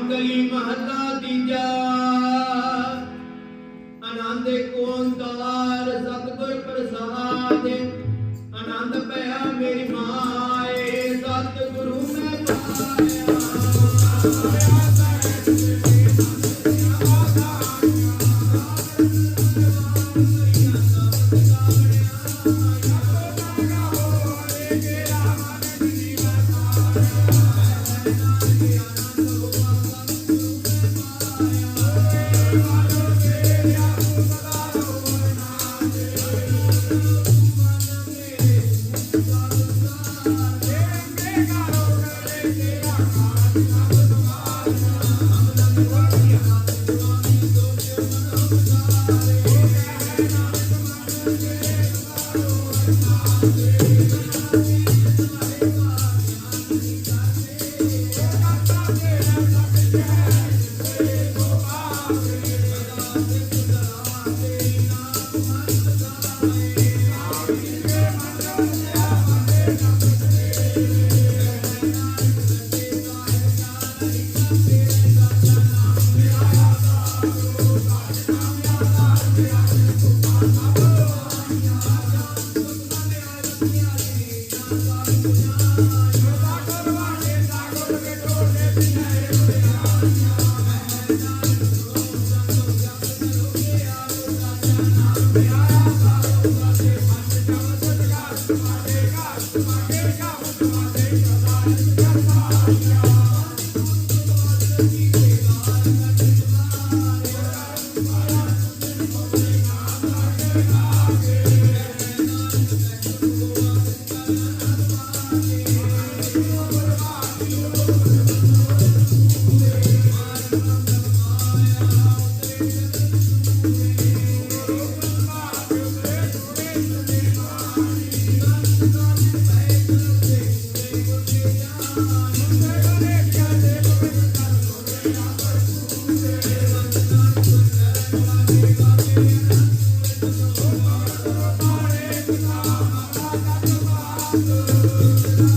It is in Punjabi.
ਰਾਮ ਕਲੀ ਮਹੱਲਾ ਤੀਜਾ। ਆਨੰਦ ਏਕ ਓੰਕਾਰ ਪ੍ਰਸਾਦ। ਆਨੰਦ ਭਇਆ ਮੇਰੀ ਮਾਏ, ਸਤਿਗੁਰੂ ਮੈਂ ਪਾਇਆ। Hallelujah. Música